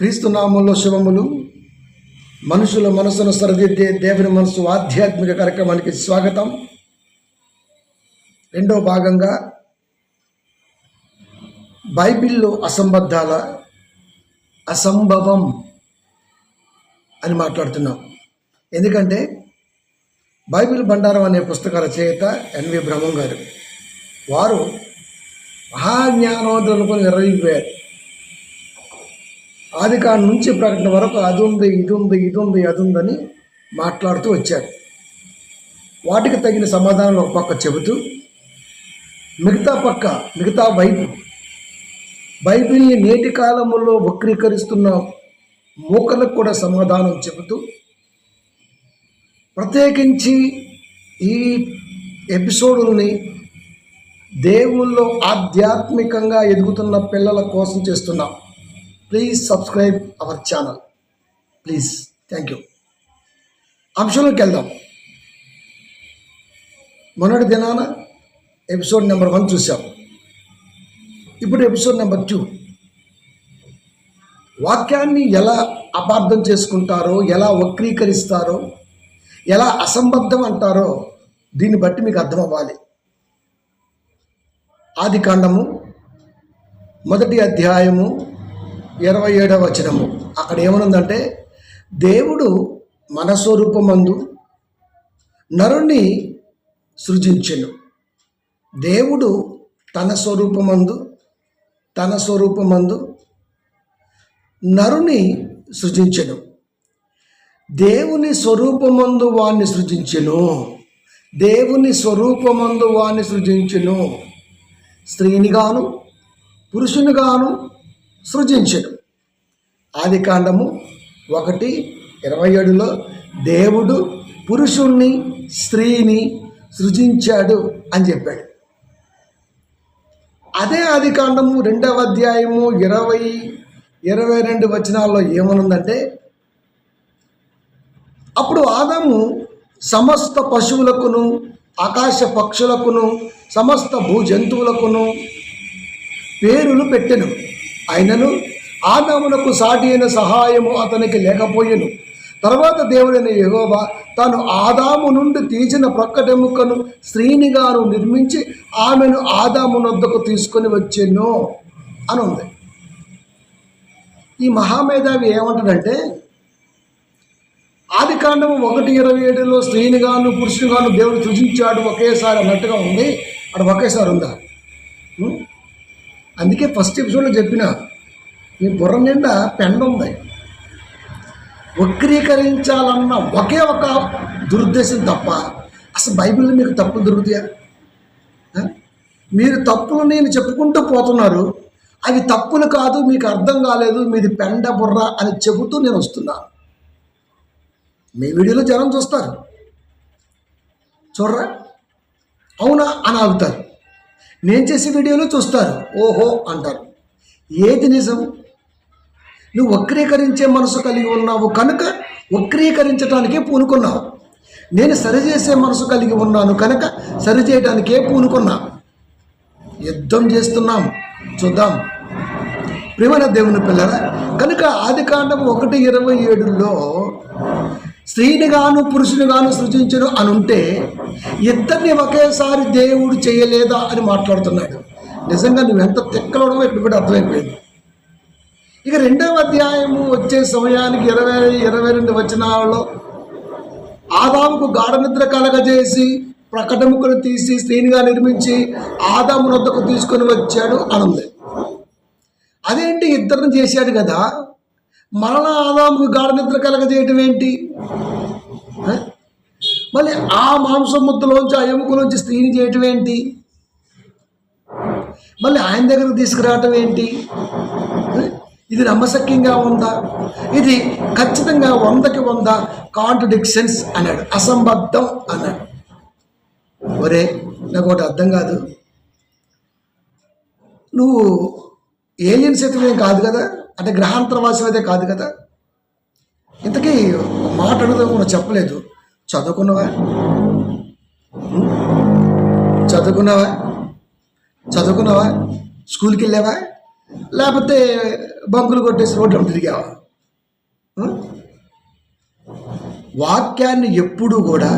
క్రీస్తు నామంలో శుభములు. మనుషుల మనసును సరిదిద్దే దేవుని మనసు ఆధ్యాత్మిక కార్యక్రమానికి స్వాగతం. రెండో భాగంగా బైబిల్లో అసంబద్ధాల అసంభవం అని మాట్లాడుతున్నాం. ఎందుకంటే బైబిల్ బండారం అనే పుస్తక రచయిత ఎన్వి బ్రహ్మం గారు వారు మహాజ్ఞానవంతులు అనుకుని ఆది కాడి నుంచి ప్రకటన వరకు అది ఉంది ఇది ఉంది ఇది ఉంది అది ఉందని మాట్లాడుతూ వచ్చారు. వాటికి తగిన సమాధానాలు ఒక పక్క చెబుతూ మిగతా పక్క మిగతా వైపు బైబిల్ని నేటి కాలంలో వక్రీకరిస్తున్న మూకలకు కూడా సమాధానం చెబుతూ ప్రత్యేకించి ఈ ఎపిసోడుల్ని దేవుల్లో ఆధ్యాత్మికంగా ఎదుగుతున్న పిల్లల కోసం చేస్తున్నాం. Please subscribe our channel please thank you అంశంలోకి వెళ్దాం మొన్నటి దినాన ఎపిసోడ్ నెంబర్ వన్ చూసాం ఇప్పుడు ఎపిసోడ్ నెంబర్ టూ వాక్యాన్ని ఎలా అపార్థం చేసుకుంటారో ఎలా వక్రీకరిస్తారో ఎలా అసంబద్ధం అంటారో దీన్ని బట్టి మీకు అర్థం అవ్వాలి ఆది కాండము మొదటి అధ్యాయము ఇరవై ఏడవ వచనము. అక్కడ ఏమనుందంటే దేవుడు మన స్వరూపమందు నరుణ్ణి సృజించెను. దేవుడు తన స్వరూపమందు తన స్వరూపమందు నరుని సృజించెను. దేవుని స్వరూపమందు వాణ్ణి సృజించెను. దేవుని స్వరూపమందు వాణ్ణి సృజించెను. పురుషుని పురుషునిగాను సృజించడం ఆది కాండము ఒకటి ఇరవై ఏడులో దేవుడు పురుషుణ్ణి స్త్రీని సృజించాడు అని చెప్పాడు. అదే ఆది కాండము రెండవ అధ్యాయము ఇరవై ఇరవై రెండు వచనాల్లో ఏమనుందంటే అప్పుడు ఆదాము సమస్త పశువులకును ఆకాశ పక్షులకును సమస్త భూ జంతువులకును పేరులు పెట్టెను. అయినను ఆదామునకు సాటి అయిన సహాయము అతనికి లేకపోయెను. తర్వాత దేవుడైన యహోవా తాను ఆదాము నుండి తీసిన ప్రక్కటెముకను స్త్రీనిగాను నిర్మించి ఆమెను ఆదాము నొద్దకు తీసుకొని వచ్చెను అని ఉంది ఈ మహామేధావి ఏమంటాడంటే ఆది కాండము ఒకటి ఇరవై ఏడులో స్త్రీనిగాను పురుషునిగాను దేవుడు సృజించాడు ఒకేసారి అన్నట్టుగా ఉంది. అక్కడ ఒకేసారి ఉందా? అందుకే ఫస్ట్ ఎపిసోడ్లో చెప్పిన మీ బుర్ర నిండా పెండ ఉంది. వక్రీకరించాలన్న ఒకే ఒక దురుద్దేశం తప్ప అసలు బైబిల్లో మీకు తప్పులు దొరుకుతాయా? మీరు తప్పులు నేను చెప్పుకుంటూ పోతున్నారు అవి తప్పులు కాదు మీకు అర్థం కాలేదు మీది పెండ బుర్ర అని చెబుతూ నేను వస్తున్నాను మీ వీడియోలో జనం చూస్తారు. చూడరా? అవునా? అని ఆగుతారు. నేను చేసే వీడియోలో చూస్తారు. ఓహో అంటారు. ఏది నిజం? నువ్వు వక్రీకరించే మనసు కలిగి ఉన్నావు కనుక వక్రీకరించడానికే పూనుకున్నావు. నేను సరిచేసే మనసు కలిగి ఉన్నాను కనుక సరిచేయడానికే పూనుకున్నా. యుద్ధం చేస్తున్నాం. చూద్దాం. ప్రేమైన దేవుని పిల్లల కనుక ఆది కాండం ఒకటి ఇరవై ఏడులో స్త్రీని గాను పురుషుని గాను సృజించను అని ఉంటే ఇద్దరిని ఒకేసారి దేవుడు చేయలేదా అని మాట్లాడుతున్నాడు. నిజంగా నువ్వు ఎంత తెక్కలవడమో ఇప్పుడు కూడా అర్థమైపోయింది. ఇక రెండవ అధ్యాయము వచ్చే సమయానికి ఇరవై ఇరవై రెండు వచనాలలో ఆదాముకు గాఢ నిద్ర కలగజేసి ప్రకటముకును తీసి స్త్రీనిగా నిర్మించి ఆదాము నొద్దకు తీసుకొని వచ్చాడు అని ఉంది అదేంటి ఇద్దరిని చేశాడు కదా? మరలా ఆదాముకు గాఢ నిద్ర కలగజేయటం ఏంటి? మళ్ళీ ఆ మాంసం ముద్దలోంచి ఆ ఎముకలోంచి స్త్రీని చేయటం ఏంటి? మళ్ళీ ఆయన దగ్గరకు తీసుకురావటం ఏంటి? ఇది నమ్మశక్యంగా ఉందా? ఇది ఖచ్చితంగా వందకి వంద కాంట్రడిక్షన్స్ అన్నాడు. అసంబద్ధం అన్నాడు. ఒరే నాకు ఒకటి అర్థం కాదు. నువ్వు ఏలియన్ శత్రువేం కాదు కదా? అంటే గ్రహాంతరవాసం అయితే కాదు కదా. ఇంతకీ మాట అడుగుదాం కూడా చెప్పలేదు. చదువుకున్నావా? చదువుకున్నావా? చదువుకున్నావా? స్కూల్కి వెళ్ళావా లేకపోతే బంకులు కొట్టేసి రోడ్లు తిరిగావా? వాక్యాన్ని ఎప్పుడూ కూడా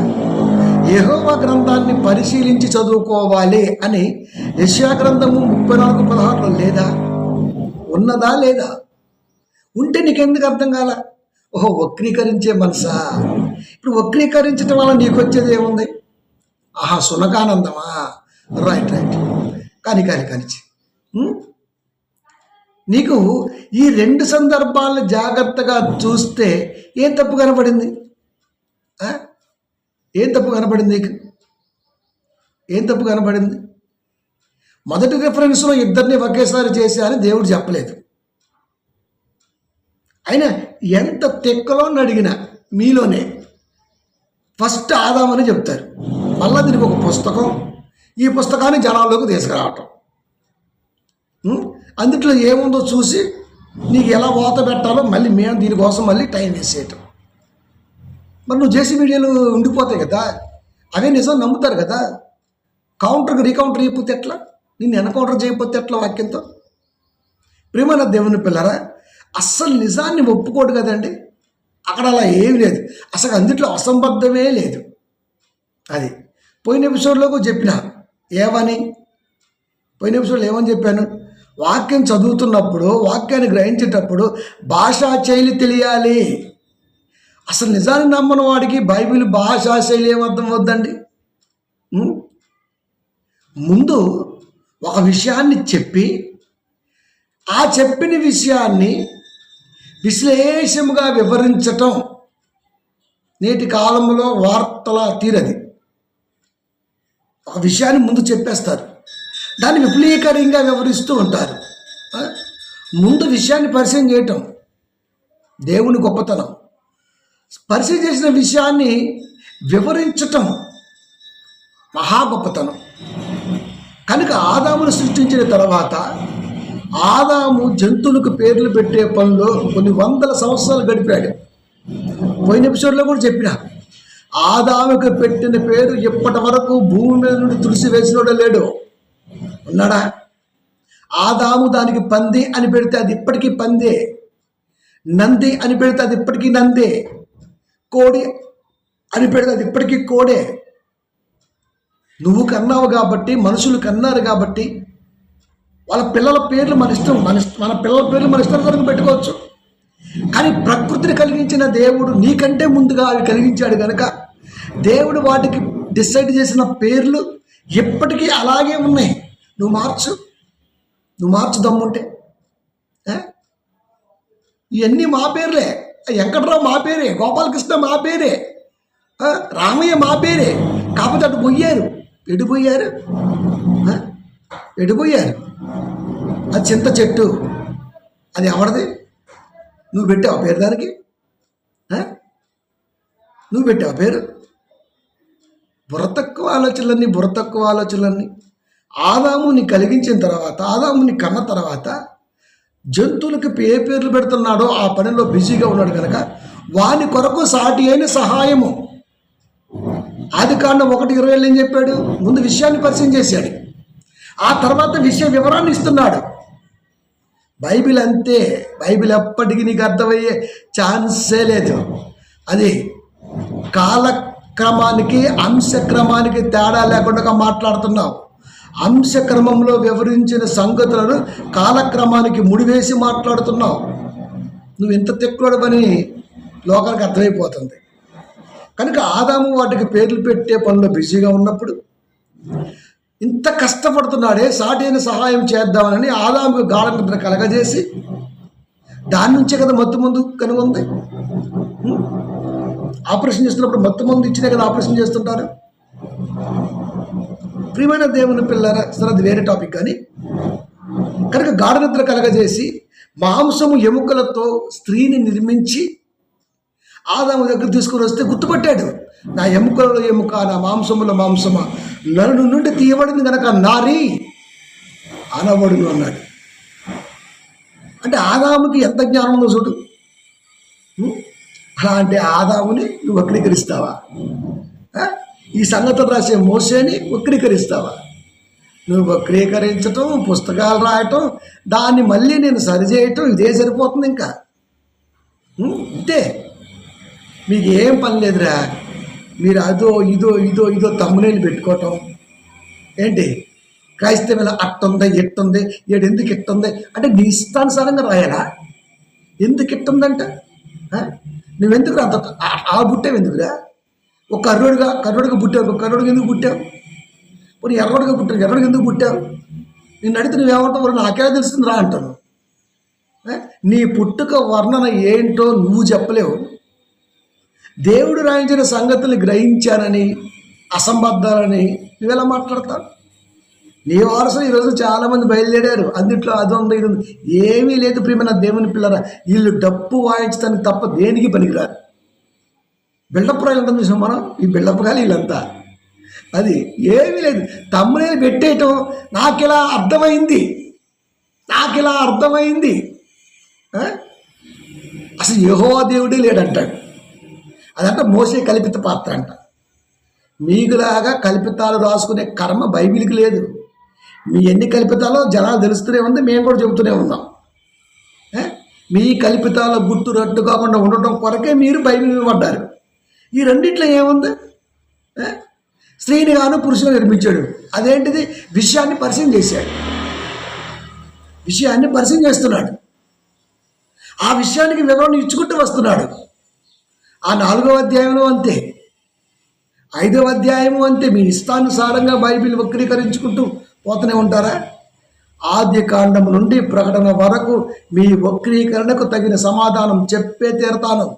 యహోవ గ్రంథాన్ని పరిశీలించి చదువుకోవాలి అని యశ్యా గ్రంథము ముప్పై నాలుగు పదహారులో లేదా? ఉన్నదా లేదా? ఉంటే నీకెందుకు అర్థం కాల? ఓహో వక్రీకరించే మనసా? ఇప్పుడు వక్రీకరించడం వల్ల నీకు వచ్చేది ఏముంది? ఆహా సునకానందమా? రైట్ రైట్ కానీ కానీ కానీ నీకు ఈ రెండు సందర్భాలను జాగ్రత్తగా చూస్తే ఏం తప్పు కనపడింది? ఏం తప్పు కనపడింది నీకు? ఏం తప్పు కనపడింది? మొదటి రిఫరెన్స్లో ఇద్దరిని ఒకేసారి చేశా అని దేవుడు చెప్పలేదు. అయినా ఎంత తెక్కలో అని మీలోనే. ఫస్ట్ ఆదామని చెప్తారు. మళ్ళా దీనికి ఒక పుస్తకం. ఈ పుస్తకాన్ని జనాల్లోకి తీసుకురావటం. అందుట్లో ఏముందో చూసి నీకు ఎలా ఓత పెట్టాలో మళ్ళీ మేము దీనికోసం మళ్ళీ టైం వేస్ట్ చేయటం మరి నువ్వు జేసీ వీడియోలు ఉండిపోతాయి కదా. అవే నిజం నమ్ముతారు కదా. కౌంటర్కి రీకౌంటర్ అయిపోతే ఎట్లా? నిన్ను ఎన్కౌంటర్ చేయకపోతే ఎట్లా వాక్యంతో? ప్రేమన దేవుని పిల్లరా అస్సలు నిజాన్ని ఒప్పుకోడు కదండి. అక్కడ అలా ఏమి లేదు. అసలు అందుట్లో అసంబద్ధమే లేదు. అది పోయిన ఎపిసోడ్లో కూడా చెప్పిన ఏమని? పోయిన ఎపిసోడ్లో ఏమని చెప్పాను? వాక్యం చదువుతున్నప్పుడు వాక్యాన్ని గ్రహించేటప్పుడు భాషా శైలి తెలియాలి. అసలు నిజాన్ని నమ్మని వాడికి బైబిల్ భాషా శైలి ఏమర్థం వద్దండి ముందు ఒక విషయాన్ని చెప్పి ఆ చెప్పిన విషయాన్ని విశ్లేషముగా వివరించటం నేటి కాలంలో వార్తల తీరది. ఒక విషయాన్ని ముందు చెప్పేస్తారు. దాన్ని విపులీకరంగా వివరిస్తూ ఉంటారు. ముందు విషయాన్ని పరిచయం చేయటం దేవుని గొప్పతనం. పరిచయం చేసిన విషయాన్ని వివరించటం మహా గొప్పతనం. కనుక ఆదామును సృష్టించిన తర్వాత ఆదాము జంతువులకు పేర్లు పెట్టే పనిలో కొన్ని వందల సంవత్సరాలు గడిపాడు. పోయిన ఎపిసోడ్లో కూడా చెప్పిన ఆదాముకు పెట్టిన పేరు ఇప్పటి వరకు భూమి మీద నుండి తులసి వేసినోడే లేడు. ఉన్నాడా? ఆదాము దానికి పంది అని పెడితే అది ఇప్పటికీ పందే. నంది అని పెడితే అది ఇప్పటికీ నందే. కోడి అని పెడితే అది ఇప్పటికీ కోడే. నువ్వు కన్నావు కాబట్టి మనుషులు కన్నారు కాబట్టి వాళ్ళ పిల్లల పేర్లు మన ఇష్టం మన మన పిల్లల పేర్లు మన ఇష్టానుసారంగా పెట్టుకోవచ్చు. కానీ ప్రకృతిని కలిగించిన దేవుడు నీకంటే ముందుగా అవి కలిగించాడు కనుక దేవుడు వాటికి డిసైడ్ చేసిన పేర్లు ఎప్పటికీ అలాగే ఉన్నాయి. నువ్వు మార్చు. నువ్వు మార్చు దమ్ముంటే. ఇవన్నీ మా పేర్లే. వెంకట్రావు మా పేరే గోపాలకృష్ణ మా పేరే రామయ్య మా పేరే. కాకపోతే అటు పోయారు. ఎడిపోయారు ఎడిపోయారు ఆ? చింత చెట్టు. అది ఎవరిది? నువ్వు పెట్టావు పేరు దానికి? నువ్వు పెట్టావు పేరు? బుర్ర తక్కువ ఆలోచనలన్నీ బుర్ర తక్కువ ఆలోచనలన్నీ. ఆదాముని కలిగించిన తర్వాత ఆదాముని కన్న తర్వాత జంతువులకు ఏ పేర్లు పెడుతున్నాడో ఆ పనిలో బిజీగా ఉన్నాడు కనుక వాని కొరకు సాటి అయిన సహాయము. ఆది కాండం ఒకటి ఇరవై ఏళ్ళు ఏం చెప్పాడు? ముందు విషయాన్ని పరిచయం చేశాడు. ఆ తర్వాత విషయ వివరాన్ని ఇస్తున్నాడు. బైబిల్ అంతే. బైబిల్ ఎప్పటికీ నీకు అర్థమయ్యే ఛాన్సే లేదు. అది కాలక్రమానికి అంశక్రమానికి తేడా లేకుండా మాట్లాడుతున్నావు. అంశక్రమంలో వివరించిన సంగతులను కాలక్రమానికి ముడివేసి మాట్లాడుతున్నావు. నువ్వు ఇంత పని లోకానికి అర్థమైపోతుంది. కనుక ఆదాము వాటికి పేర్లు పెట్టే పనిలో బిజీగా ఉన్నప్పుడు ఇంత కష్టపడుతున్నాడే సాటైన సహాయం చేద్దామని ఆదాముకు గాఢ నిద్ర కలగజేసి దాని నుంచే కదా మత్తు మందు కనుగొంది? ఆపరేషన్ చేస్తున్నప్పుడు మత్తు మందు ఇచ్చినా కదా ఆపరేషన్ చేస్తుంటారు? ప్రియమైన దేవుని పిల్లల సరే అది వేరే టాపిక్ కానీ కనుక గాఢ నిద్ర కలగజేసి మాంసము ఎముకలతో స్త్రీని నిర్మించి ఆదాము దగ్గర తీసుకుని వస్తే గుర్తుపట్టాడు. నా ఎముకలలో ఎముక నా మాంసముల మాంసమా? నరుడు నుండి తీయబడింది కనుక నారి అనబడును అన్నాడు. అంటే ఆదాముకి ఎంత జ్ఞానం ఉందో చూడు. అలాంటి ఆదాముని నువ్వు వక్రీకరిస్తావా? ఈ సంగతులు రాసే మోసేని వక్రీకరిస్తావా? నువ్వు వక్రీకరించటం పుస్తకాలు రాయటం దాన్ని మళ్ళీ నేను సరిచేయటం ఇదే సరిపోతుంది ఇంకా. ఇంతే మీకు ఏం పని లేదురా. మీరు అదో ఇదో ఇదో ఇదో తమ్మునేలు పెట్టుకోవటం. ఏంటి? క్రైస్తవుల అట్టుంది ఎట్టుంది ఏడు ఎందుకు ఎట్టుంది అంటే నీ ఇష్టానుసారంగా రాయాలా? ఎందుకు ఎట్టుందంట నువ్వెందుకు అంత ఆ- ఆ బుట్టావు ఎందుకురా ఒక కర్రోడుగా కర్రుడిగా పుట్టావు ఒక కర్రుడికి ఎందుకు పుట్టావు? పోనీ ఎర్రడిగా పుట్టావు ఎర్రడికి ఎందుకు పుట్టావు? నిన్ను అడిగితే నువ్వేమంటావు? నాకేలా నాకే తెలుస్తుంది? రా అంటాను. నీ పుట్టుక వర్ణన ఏంటో నువ్వు చెప్పలేవు. దేవుడు రాయించిన సంగతులు గ్రహించానని అసంబద్ధాలని నువ్వెలా మాట్లాడతావు నీ వారసులు ఈరోజు చాలామంది బయలుదేరారు. అందుట్లో అది ఉంది ఇది ఉంది. ఏమీ లేదు ప్రియమైన దేవుని పిల్లరా. వీళ్ళు డప్పు వాయించడానికి తప్ప దేనికి పనికిరారు? బిల్డప్ రాయలు ఉంటుంది చూసాం మనం? ఈ బిల్డప్ కానీ వీళ్ళంతా. అది ఏమీ లేదు. తమ్ముని పెట్టేయటం నాకు ఇలా అర్థమైంది. నాకు ఇలా అర్థమైంది అసలు యెహోవా దేవుడే లేడంటాడు. అదంట మోసే కల్పిత పాత్ర అంట. మీకులాగా కల్పితాలు రాసుకునే కర్మ బైబిల్కి లేదు. మీ ఎన్ని కల్పితాలో జనాలు తెలుస్తూనే ఉంది మేము కూడా చెబుతూనే ఉన్నాం. మీ కల్పితాల గుర్తు రట్టు కాకుండా ఉండటం కొరకే మీరు బైబిల్ పడ్డారు. ఈ రెండిట్లో ఏముంది? స్త్రీని గాను పురుషుని నిర్మించాడు. అదేంటిది? విషయాన్ని పరిచయం చేశాడు. విషయాన్ని పరిచయం చేస్తున్నాడు. ఆ విషయానికి వివరణ ఇచ్చుకుంటూ వస్తున్నాడు. ఆ నాలుగవ అధ్యాయంలో అంతే. ఐదవ అధ్యాయము అంతే. మీ ఇష్టానుసారంగా బైబిల్ వక్రీకరించుకుంటూ పోతూనే ఉంటారా? ఆద్య కాండం నుండి ప్రకటన వరకు మీ వక్రీకరణకు తగిన సమాధానం చెప్పే తీరతాను.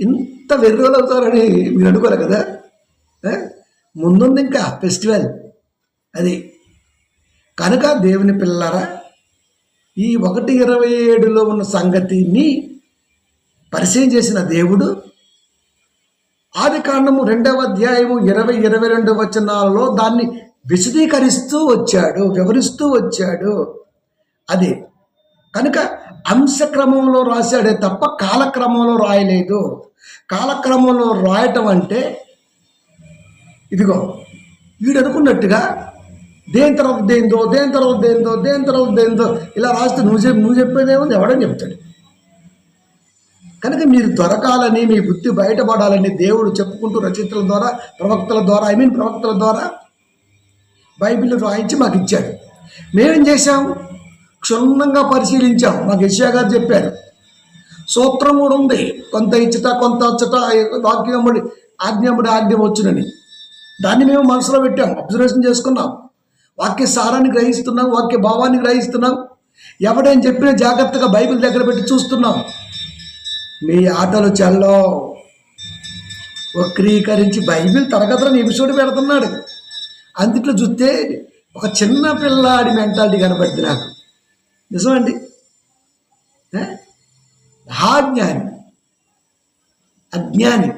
ఇంత వెర్రోలవుతారని మీరు అనుకోరు కదా? ముందుంది ఇంకా ఫెస్టివల్. అది కనుక దేవుని పిల్లరా ఈ ఒకటి ఇరవై ఏడులో ఉన్న సంగతిని పరిచయం చేసిన దేవుడు. ఆది కాండము రెండవ అధ్యాయము ఇరవై ఇరవై రెండు వచనాలలో దాన్ని విశదీకరిస్తూ వచ్చాడు వివరిస్తూ వచ్చాడు. అది కనుక అంశక్రమంలో రాశాడే తప్ప కాలక్రమంలో రాయలేదు. కాలక్రమంలో రాయటం అంటే ఇదిగో వీడు అనుకున్నట్టుగా దేని తర్వాత దేందో దేని తర్వాత దేందో దేని తర్వాత దేందో ఇలా రాస్తే నువ్వు చెప్పి నువ్వు చెప్పేదేముంది? ఎవడని చెప్తాడు. కనుక మీరు దొరకాలని మీ బుద్ధి బయటపడాలని దేవుడు చెప్పుకుంటూ రచయితల ద్వారా ప్రవక్తల ద్వారా ఐ మీన్ ప్రవక్తల ద్వారా బైబిల్ రాయించి మాకు ఇచ్చాడు. మేమేం చేశాం? క్షుణ్ణంగా పరిశీలించాం. మాకు యశ్యా గారు చెప్పారు సూత్రం కూడా ఉంది. కొంత ఇచ్చట కొంత వచ్చట వాక్యముడి ఆజ్ఞముడి ఆజ్ఞ వచ్చునని. దాన్ని మేము మనసులో పెట్టాం అబ్జర్వేషన్ చేసుకున్నాం. వాక్య సారాన్ని గ్రహిస్తున్నాం వాక్య భావాన్ని గ్రహిస్తున్నాం. ఎవడేం చెప్పినా జాగ్రత్తగా బైబిల్ దగ్గర పెట్టి చూస్తున్నాం. మీ ఆటలు చల్లో వక్రీకరించి బైబిల్ తరగతులను ఎపిసోడ్ పెడుతున్నాడు. అందుట్లో చూస్తే ఒక చిన్న పిల్లాడి మెంటాలిటీ కనబడింది నాకు. నిజమండి? ఏ? మహాజ్ఞాని. అజ్ఞాని.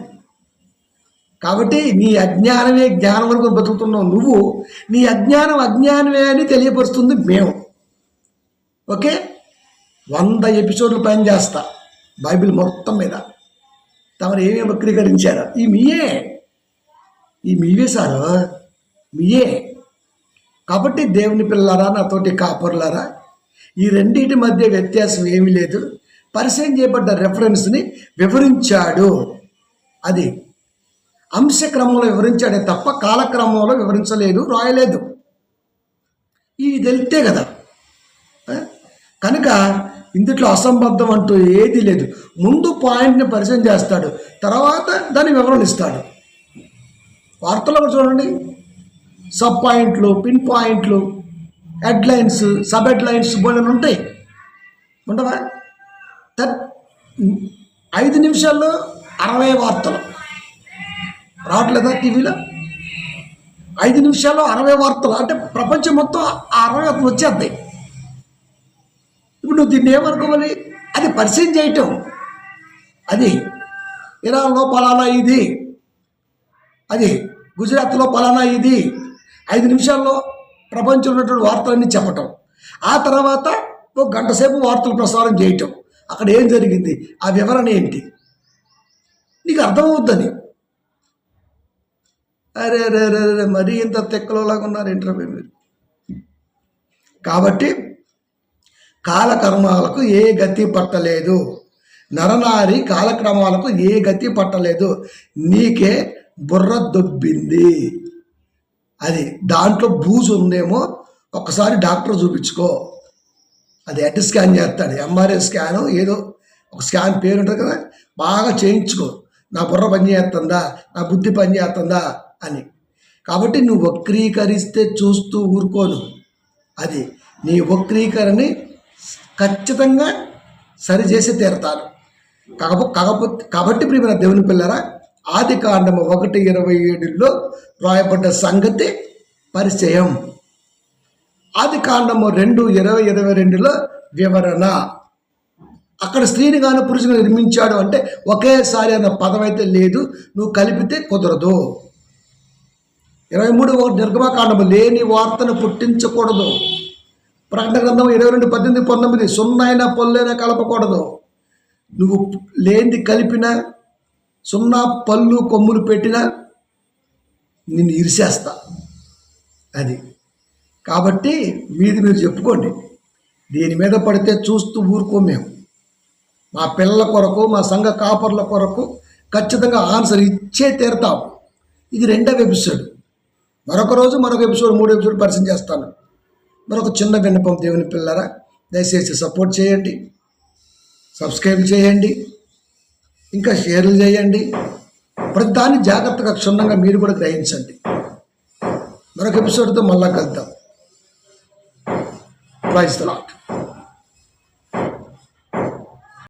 కాబట్టి నీ అజ్ఞానమే జ్ఞానం అనుకుని బతుకుతున్నావు నువ్వు నీ అజ్ఞానం అజ్ఞానమే అని తెలియపరుస్తుంది మేము. ఓకే? వంద ఎపిసోడ్లు పైన చేస్తా బైబిల్ మొత్తం మీద. తమరు ఏమేమి వక్రీకరించారు? ఈ మీయే. ఈ మీవే సారు. మీయే. కాబట్టి దేవుని పిల్లలారా నాతోటి కాపరులారా ఈ రెండింటి మధ్య వ్యత్యాసం ఏమీ లేదు. పరిచయం చేయబడ్డ రెఫరెన్స్ని వివరించాడు. అది అంశక్రమంలో వివరించాడే తప్ప కాలక్రమంలో వివరించలేదు రాయలేదు. ఇది తెలితే కదా. కనుక ఇందుట్లో అసంబద్ధం అంటూ ఏది లేదు. ముందు పాయింట్ని పరిచయం చేస్తాడు తర్వాత దాన్ని వివరణ ఇస్తాడు. వార్తలో చూడండి. సబ్ పాయింట్లు పిన్ పాయింట్లు హెడ్లైన్స్ సబ్ హెడ్లైన్స్ బోలని ఉంటాయి. ఉండవా? థర్ ఐదు నిమిషాల్లో అరవై వార్తలు. రావట్లేదా టీవీలో? ఐదు నిమిషాల్లో అరవై వార్తలు. అంటే ప్రపంచం మొత్తం ఆ అరవై వచ్చేస్తాయి. ఇప్పుడు నువ్వు దీన్ని ఏమనుకోవాలి? అది పరిచయం చేయటం. అది ఇరాన్లో పలానా ఇది. అది గుజరాత్లో పలానా ఇది. ఐదు నిమిషాల్లో ప్రపంచంలో ఉన్నటువంటి వార్తలన్నీ చెప్పటం. ఆ తర్వాత ఒక గంట సేపు వార్తలు ప్రసారం చేయటం. అక్కడ ఏం జరిగింది? ఆ వివరణ ఏంటి? నీకు అర్థమవుద్దని. అరే అరే అరే అరే మరీ ఇంత తెక్కలోలాగా ఉన్నారు ఇంటర్వ్యూ మీరు? కాబట్టి కాలకర్మాలకు ఏ గతి పట్టలేదు. నరనారి కాలక్రమాలకు ఏ గతి పట్టలేదు. నీకే బుర్ర దొబ్బింది. అది దాంట్లో బూజు ఉందేమో ఒకసారి డాక్టర్ చూపించుకో. అది ఎట్ స్కాన్ చేస్తాడు. ఎంఆర్ఐ స్కాను ఏదో ఒక స్కాన్ పేరు ఉంటుంది కదా బాగా చేయించుకో. నా బుర్ర పని చేస్తుందా? నా బుద్ధి పని చేస్తుందా? అని. కాబట్టి నువ్వు వక్రీకరిస్తే చూస్తూ ఊరుకోను. అది నీ వక్రీకరణని ఖచ్చితంగా సరిచేసి తీరతాను కాకపో కాకపోతే కాబట్టి ప్రియమైన దేవుని పిల్లరా ఆది కాండము ఒకటి ఇరవై ఏడులో రాయబడ్డ సంగతి పరిచయం. ఆది కాండము రెండు ఇరవై ఇరవై రెండులో వివరణ. అక్కడ స్త్రీని గాను పురుషుని నిర్మించాడు అంటే ఒకేసారి అన్న పదం అయితే లేదు నువ్వు కలిపితే కుదరదు. ఇరవై మూడు ఒకటి నిర్గమాకాండము లేని వార్తను పుట్టించకూడదు. ప్రకటన గ్రంథం ఇరవై రెండు పద్దెనిమిది పంతొమ్మిది. సున్నైనా పొల్లైనా కలపకూడదు. నువ్వు లేనిది కలిపినా సున్నా పళ్ళు కొమ్ములు పెట్టినా నిన్ను ఇరిసేస్తా. అది. కాబట్టి మీది మీరు చెప్పుకోండి. దీని మీద పడితే చూస్తూ ఊరుకో మేము. మా పిల్లల కొరకు మా సంఘ కాపర్ల కొరకు ఖచ్చితంగా ఆన్సర్ ఇచ్చే తీరుతాం. ఇది రెండవ ఎపిసోడ్. మరొక రోజు మరొక ఎపిసోడ్ మూడు ఎపిసోడ్ పరిచయం చేస్తాను. మరొక చిన్న విన్నపం దేవుని పిల్లరా దయచేసి సపోర్ట్ చేయండి సబ్స్క్రైబ్ చేయండి ఇంకా షేర్లు చేయండి. ప్రతి దాన్ని జాగ్రత్తగా క్షుణ్ణంగా మీరు కూడా గ్రహించండి. మరొక ఎపిసోడ్తో మళ్ళా కలుద్దాం. Praise lot